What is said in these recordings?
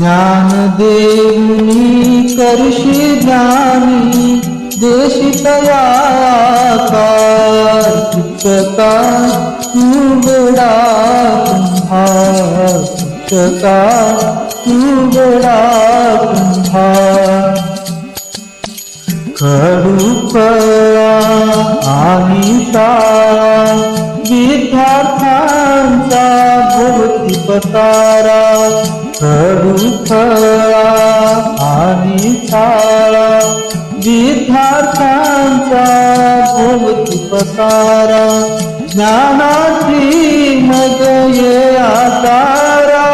ज्ञान देवनी करशे ज्ञानी देशितया शिक्षका तू वेडा तुम्हा शिक्षका तू वेडा तुम्हा खडूफळा आणि शाळा विद्यार्थ्यांचा भोवती पतारा खडूफळा आणि शाळा विद्यार्थ्यांचा भोवती पतारा ज्ञानाची मग ये आतारा,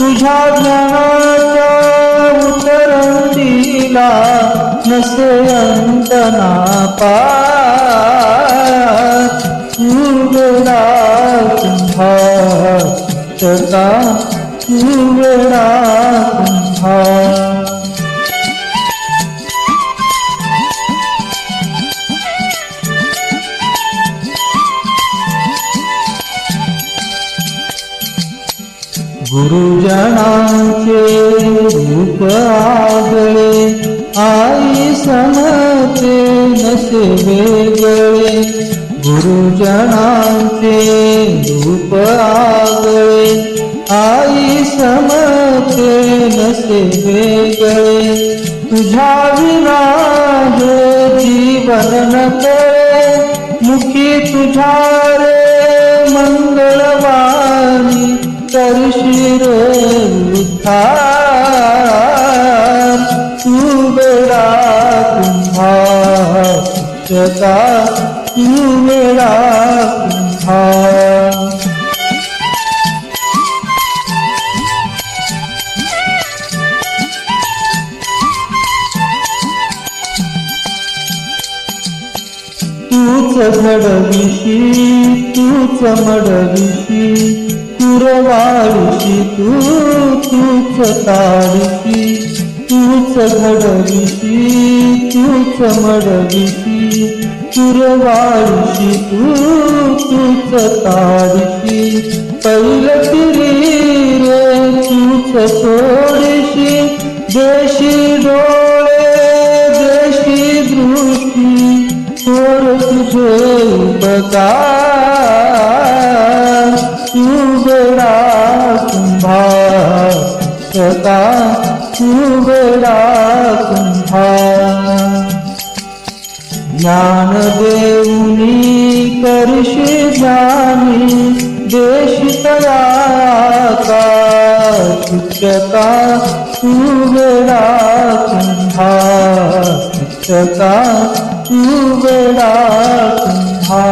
तुझ्या ज्ञानाच्या उतरंडीला नसे अंतना पार. तू वेडा कुंभा गुरुजनांचे रूप आगळे आई समते नसे वेगळे. गुरुजनांचे रूप आगळे आई समझ नस गए। तुझा बिना है जीवन न करे मुखी तुझा रे मंगलवानी कर शिर उठा तू बेरा बेड़ा चता तू मेरा बेड़ा तूच घडविशी तूच मडविशी तुरवाळीशी तू तूच ताडशी तूच घडविशी तूच मडविशी तुरवाळीशी तू तूच ताडशी पैल तिरी रे तूच सोडशी देशी डोळे देशी दृष्टी प्रेम का तू बड़ा कुंभारता ज्ञान देवनी करश जानी देश तया का शिक्षका तू চুবে রাখা